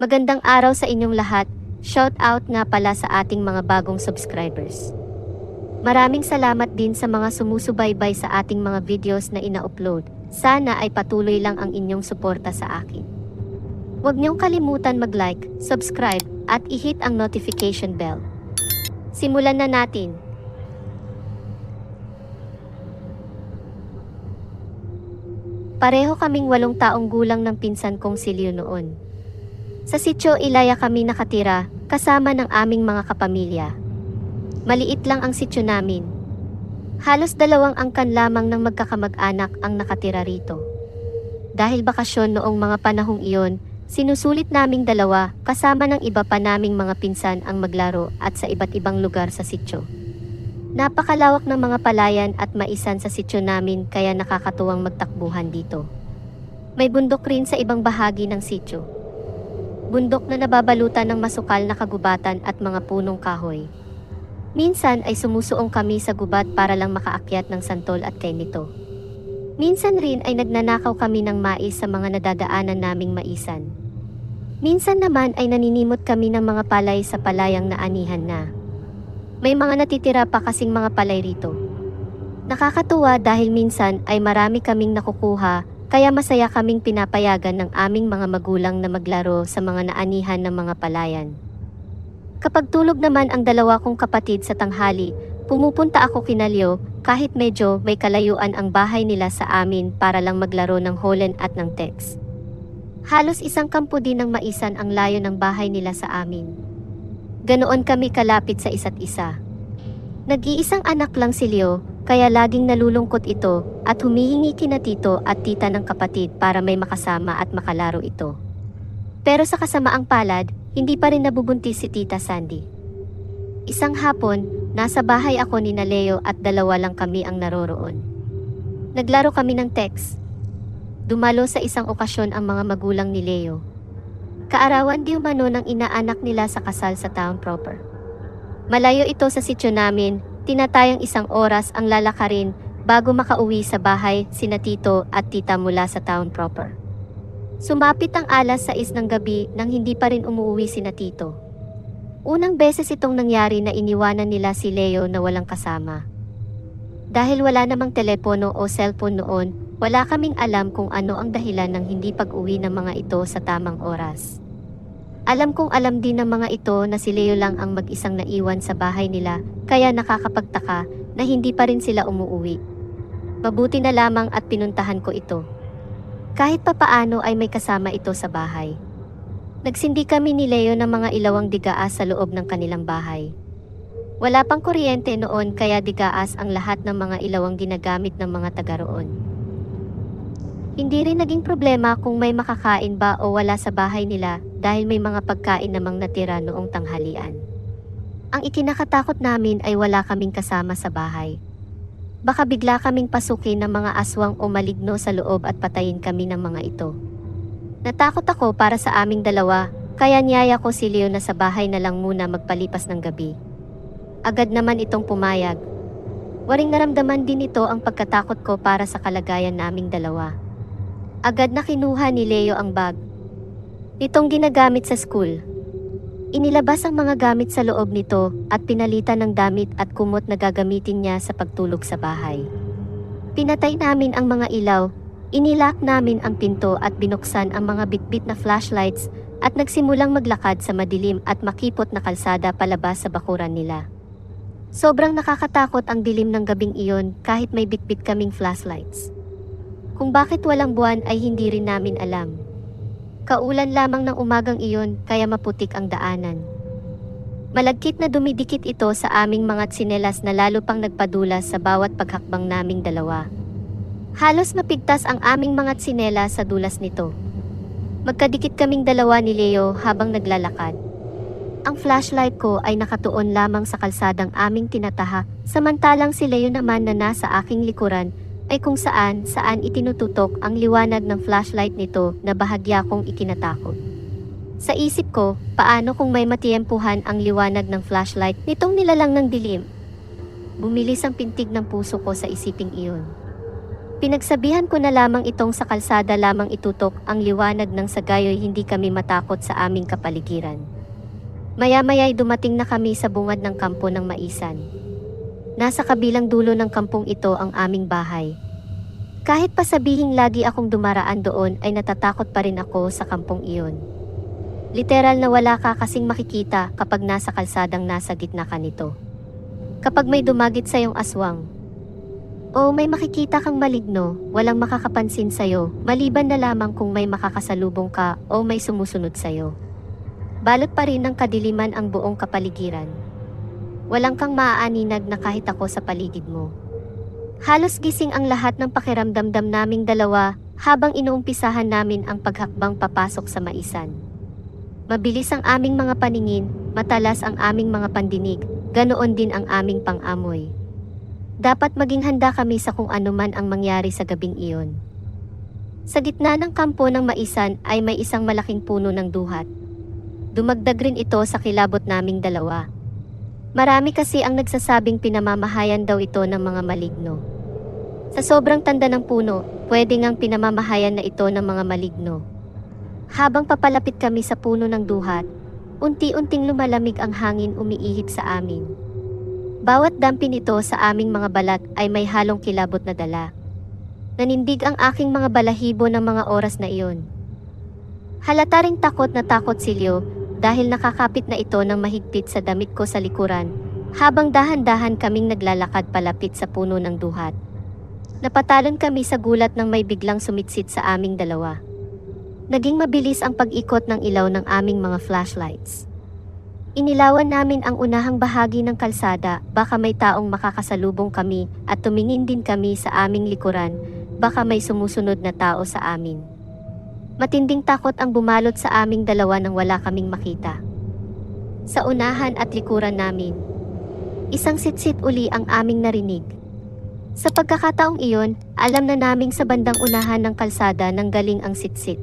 Magandang araw sa inyong lahat. Shout out nga pala sa ating mga bagong subscribers. Maraming salamat din sa mga sumusubaybay sa ating mga videos na ina-upload. Sana ay patuloy lang ang inyong suporta sa akin. Huwag niyong kalimutan mag-like, subscribe, at i-hit ang notification bell. Simulan na natin. Pareho kaming walong taong gulang ng pinsan kong si Leo noon. Sa sityo Ilaya kami nakatira, kasama ng aming mga kapamilya. Maliit lang ang sityo namin. Halos dalawang angkan lamang ng magkakamag-anak ang nakatira rito. Dahil bakasyon noong mga panahong iyon, sinusulit naming dalawa kasama ng iba pa naming mga pinsan ang maglaro at sa iba't ibang lugar sa sityo. Napakalawak ng mga palayan at maisan sa sityo namin kaya nakakatuwang magtakbuhan dito. May bundok rin sa ibang bahagi ng sityo. Bundok na nababalutan ng masukal na kagubatan at mga punong kahoy. Minsan ay sumusuong kami sa gubat para lang makaakyat ng santol at kenito. Minsan rin ay nagnanakaw kami ng mais sa mga nadadaanan naming maisan. Minsan naman ay naninimot kami ng mga palay sa palayang naanihan na. May mga natitira pa kasing mga palay rito. Nakakatuwa dahil minsan ay marami kaming nakukuha kaya masaya kaming pinapayagan ng aming mga magulang na maglaro sa mga naanihan ng mga palayan. Kapag tulog naman ang dalawa kong kapatid sa tanghali, pumupunta ako kinalyo kahit medyo may kalayuan ang bahay nila sa amin para lang maglaro ng holen at ng text. Halos isang kampo din ng maisan ang layo ng bahay nila sa amin. Ganoon kami kalapit sa isa't isa. Nag-iisang anak lang si Leo, kaya laging nalulungkot ito at humihingi kina tito at tita ng kapatid para may makasama at makalaro ito. Pero sa kasamaang palad, hindi pa rin nabubuntis si tita Sandy. Isang hapon, nasa bahay ako ni na Leo at dalawa lang kami ang naroroon. Naglaro kami ng text. Dumalo sa isang okasyon ang mga magulang ni Leo. Kaarawan di umano ng inaanak nila sa kasal sa town proper. Malayo ito sa sityo namin, tinatayang isang oras ang lalakarin bago makauwi sa bahay sina tito at tita mula sa town proper. Sumapit ang alas 6 ng gabi nang hindi pa rin umuwi sina tito. Unang beses itong nangyari na iniwanan nila si Leo na walang kasama. Dahil wala namang telepono o cellphone noon, wala kaming alam kung ano ang dahilan ng hindi pag-uwi ng mga ito sa tamang oras. Alam kong alam din ng mga ito na si Leo lang ang mag-isang naiwan sa bahay nila, kaya nakakapagtaka na hindi pa rin sila umuuwi. Mabuti na lamang at pinuntahan ko ito. Kahit papaano ay may kasama ito sa bahay. Nagsindi kami ni Leo ng mga ilawang digaas sa loob ng kanilang bahay. Wala pang kuryente noon kaya digaas ang lahat ng mga ilawang ginagamit ng mga taga roon. Hindi rin naging problema kung may makakain ba o wala sa bahay nila dahil may mga pagkain namang natira noong tanghalian. Ang ikinakatakot namin ay wala kaming kasama sa bahay. Baka bigla kaming pasukin ng mga aswang o maligno sa loob at patayin kami ng mga ito. Natakot ako para sa aming dalawa, kaya niyaya ko si Leo na sa bahay na lang muna magpalipas ng gabi. Agad naman itong pumayag. Waring naramdaman din ito ang pagkatakot ko para sa kalagayan naming dalawa. Agad na kinuha ni Leo ang bag. Itong ginagamit sa school. Inilabas ang mga gamit sa loob nito at pinalitan ng damit at kumot na gagamitin niya sa pagtulog sa bahay. Pinatay namin ang mga ilaw, inilak namin ang pinto at binuksan ang mga bitbit na flashlights at nagsimulang maglakad sa madilim at makipot na kalsada palabas sa bakuran nila. Sobrang nakakatakot ang dilim ng gabing iyon kahit may bitbit kaming flashlights. Kung bakit walang buwan ay hindi rin namin alam. Kaulan lamang ng umagang iyon kaya maputik ang daanan. Malagkit na dumidikit ito sa aming mga tsinelas na lalo pang nagpadulas sa bawat paghakbang naming dalawa. Halos mapigtas ang aming mga tsinelas sa dulas nito. Magkadikit kaming dalawa ni Leo habang naglalakad. Ang flashlight ko ay nakatuon lamang sa kalsadang aming tinataha, samantalang si Leo naman na nasa aking likuran ay kung saan saan itinututok ang liwanag ng flashlight nito na bahagya kong ikinatakot. Sa isip ko, paano kung may matiempuhan ang liwanag ng flashlight nitong nilalang ng dilim? Bumilis ang pintig ng puso ko sa isiping iyon. Pinagsabihan ko na lamang itong sa kalsada lamang itutok ang liwanag ng sagayoy hindi kami matakot sa aming kapaligiran. Maya-maya'y dumating na kami sa bungad ng kampo ng Maisan. Nasa kabilang dulo ng kampong ito ang aming bahay. Kahit pa sabihing lagi akong dumaraan doon ay natatakot pa rin ako sa kampong iyon. Literal na wala ka kasing makikita kapag nasa kalsadang nasa gitna ka nito. Kapag may dumagit sa iyong aswang, o may makikita kang maligno, walang makakapansin sa'yo, maliban na lamang kung may makakasalubong ka o may sumusunod sa'yo. Balot pa rin ng kadiliman ang buong kapaligiran. Walang kang maaaninag na kahit ako sa paligid mo. Halos gising ang lahat ng pakiramdamdam naming dalawa habang inuumpisahan namin ang paghakbang papasok sa maisan. Mabilis ang aming mga paningin, matalas ang aming mga pandinig, ganoon din ang aming pang-amoy. Dapat maging handa kami sa kung ano man ang mangyari sa gabing iyon. Sa gitna ng kampo ng maisan ay may isang malaking puno ng duhat. Dumagdag rin ito sa kilabot naming dalawa. Marami kasi ang nagsasabing pinamamahayan daw ito ng mga maligno. Sa sobrang tanda ng puno, pwede ngang pinamamahayan na ito ng mga maligno. Habang papalapit kami sa puno ng duhat, unti-unting lumalamig ang hangin umiihip sa amin. Bawat dampi nito sa aming mga balat ay may halong kilabot na dala. Nanindig ang aking mga balahibo ng mga oras na iyon. Halata ring takot na takot si Leo dahil nakakapit na ito ng mahigpit sa damit ko sa likuran habang dahan-dahan kaming naglalakad palapit sa puno ng duhat. Napatalon kami sa gulat ng may biglang sumitsit sa aming dalawa. Naging mabilis ang pag-ikot ng ilaw ng aming mga flashlights. Inilawan namin ang unahang bahagi ng kalsada, baka may taong makakasalubong kami at tumingin din kami sa aming likuran, baka may sumusunod na tao sa amin. Matinding takot ang bumalot sa aming dalawa nang wala kaming makita. Sa unahan at likuran namin, isang sitsit uli ang aming narinig. Sa pagkakataong iyon, alam na naming sa bandang unahan ng kalsada nang galing ang sitsit.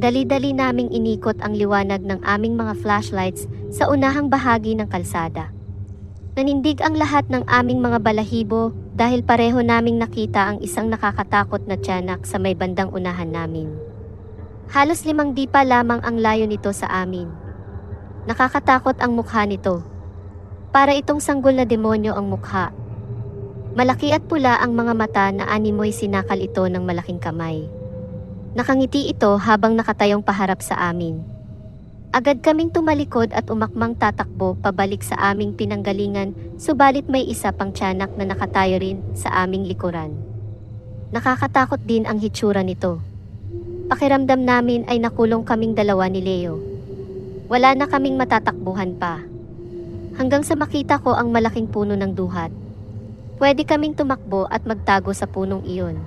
Dali-dali naming inikot ang liwanag ng aming mga flashlights sa unahang bahagi ng kalsada. Nanindig ang lahat ng aming mga balahibo dahil pareho naming nakita ang isang nakakatakot na tiyanak sa may bandang unahan namin. Halos limang dipa lamang ang layo nito sa amin. Nakakatakot ang mukha nito. Para itong sanggol na demonyo ang mukha. Malaki at pula ang mga mata na animoy sinakal ito ng malaking kamay. Nakangiti ito habang nakatayong paharap sa amin. Agad kaming tumalikod at umakmang tatakbo pabalik sa aming pinanggalingan, subalit may isa pang tiyanak na nakatayo rin sa aming likuran. Nakakatakot din ang hitsura nito. Pakiramdam namin ay nakulong kaming dalawa ni Leo. Wala na kaming matatakbuhan pa. Hanggang sa makita ko ang malaking puno ng duhat. Pwede kaming tumakbo at magtago sa punong iyon.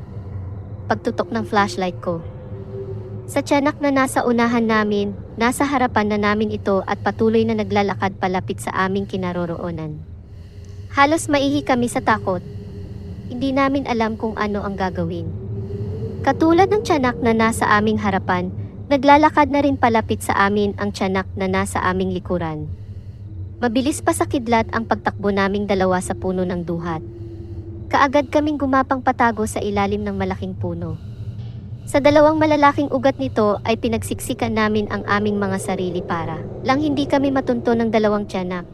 Pagtutok ng flashlight ko. Sa tiyanak na nasa unahan namin, nasa harapan na namin ito at patuloy na naglalakad palapit sa aming kinaroroonan. Halos maihi kami sa takot. Hindi namin alam kung ano ang gagawin. Katulad ng tiyanak na nasa aming harapan, naglalakad na rin palapit sa amin ang tiyanak na nasa aming likuran. Mabilis pa sa kidlat ang pagtakbo naming dalawa sa puno ng duhat. Kaagad kaming gumapang patago sa ilalim ng malaking puno. Sa dalawang malalaking ugat nito ay pinagsiksikan namin ang aming mga sarili para lang hindi kami matunto ng dalawang tiyanak.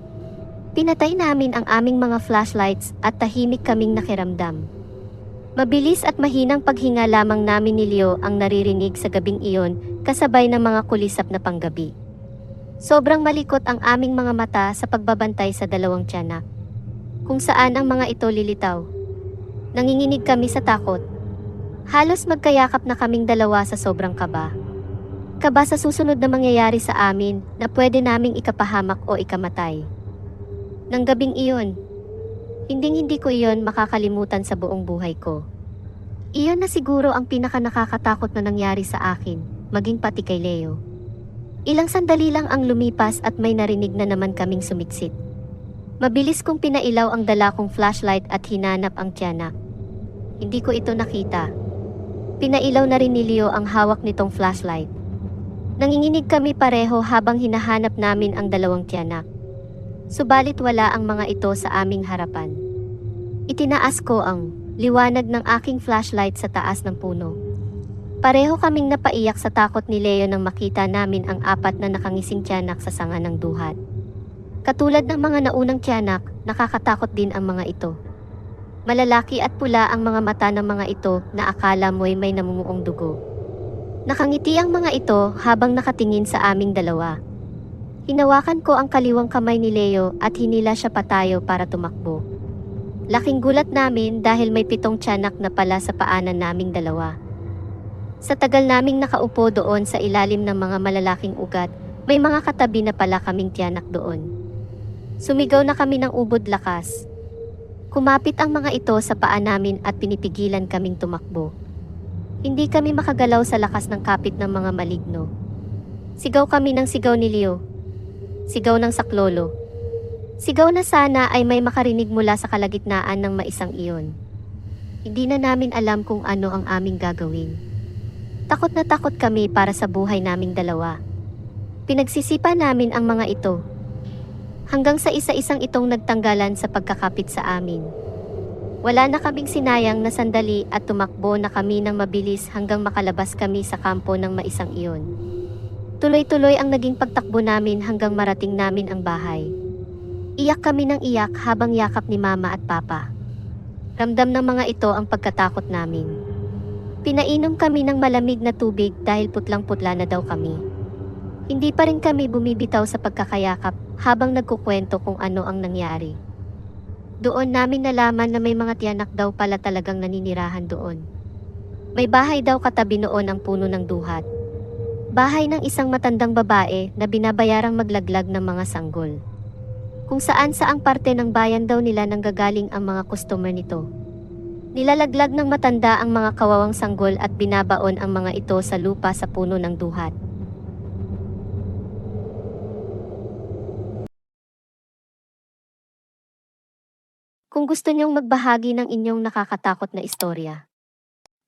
Pinatay namin ang aming mga flashlights at tahimik kaming nakiramdam. Mabilis at mahinang paghinga lamang namin ni Leo ang naririnig sa gabing iyon kasabay ng mga kulisap na panggabi. Sobrang malikot ang aming mga mata sa pagbabantay sa dalawang tiyanak. Kung saan ang mga ito lilitaw. Nanginginig kami sa takot Halos magkayakap na kaming dalawa sa sobrang kaba. Kaba sa susunod na mangyayari sa amin na pwede naming ikapahamak o ikamatay. Nang gabing iyon, hinding-hindi ko iyon makakalimutan sa buong buhay ko. Iyon na siguro ang pinaka nakakatakot na nangyari sa akin, maging pati kay Leo. Ilang sandali lang ang lumipas at may narinig na naman kaming sumitsit. Mabilis kong pinailaw ang dala kong flashlight at hinanap ang tiyanak. Hindi ko ito nakita. Pinailaw na rin ni Leo ang hawak nitong flashlight. Nanginginig kami pareho habang hinahanap namin ang dalawang tiyanak. Subalit wala ang mga ito sa aming harapan. Itinaas ko ang liwanag ng aking flashlight sa taas ng puno. Pareho kaming napaiyak sa takot ni Leo nang makita namin ang apat na nakangising tiyanak sa sanga ng duhat. Katulad ng mga naunang tiyanak, nakakatakot din ang mga ito. Malalaki at pula ang mga mata ng mga ito na akala mo'y may namumuong dugo. Nakangiti ang mga ito habang nakatingin sa aming dalawa. Hinawakan ko ang kaliwang kamay ni Leo at hinila siya patayo para tumakbo. Laking gulat namin dahil may pitong tiyanak na pala sa paanan naming dalawa. Sa tagal naming nakaupo doon sa ilalim ng mga malalaking ugat, may mga katabi na pala kaming tiyanak doon. Sumigaw na kami ng ubod lakas. Kumapit ang mga ito sa paa namin at pinipigilan kaming tumakbo. Hindi kami makagalaw sa lakas ng kapit ng mga maligno. Sigaw kami ng sigaw ni Leo. Sigaw ng saklolo. Sigaw na sana ay may makarinig mula sa kalagitnaan ng maisang iyon. Hindi na namin alam kung ano ang aming gagawin. Takot na takot kami para sa buhay naming dalawa. Pinagsisipa namin ang mga ito. Hanggang sa isa-isang itong nagtanggalan sa pagkakapit sa amin. Wala na kaming sinayang na sandali at tumakbo na kami ng mabilis hanggang makalabas kami sa kampo ng maisang iyon. Tuloy-tuloy ang naging pagtakbo namin hanggang marating namin ang bahay. Iyak kami ng iyak habang yakap ni mama at papa. Ramdam ng mga ito ang pagkatakot namin. Pinainom kami ng malamig na tubig dahil putlang-putla na daw kami. Hindi pa rin kami bumibitaw sa pagkakayakap habang nagkukwento kung ano ang nangyari. Doon namin nalaman na may mga tiyanak daw pala talagang naninirahan doon. May bahay daw katabi noon ang puno ng duhat. Bahay ng isang matandang babae na binabayarang maglaglag ng mga sanggol. Kung saan saang parte ng bayan daw nila nanggagaling ang mga customer nito. Nilalaglag ng matanda ang mga kawawang sanggol at binabaon ang mga ito sa lupa sa puno ng duhat. Kung gusto niyong magbahagi ng inyong nakakatakot na istorya,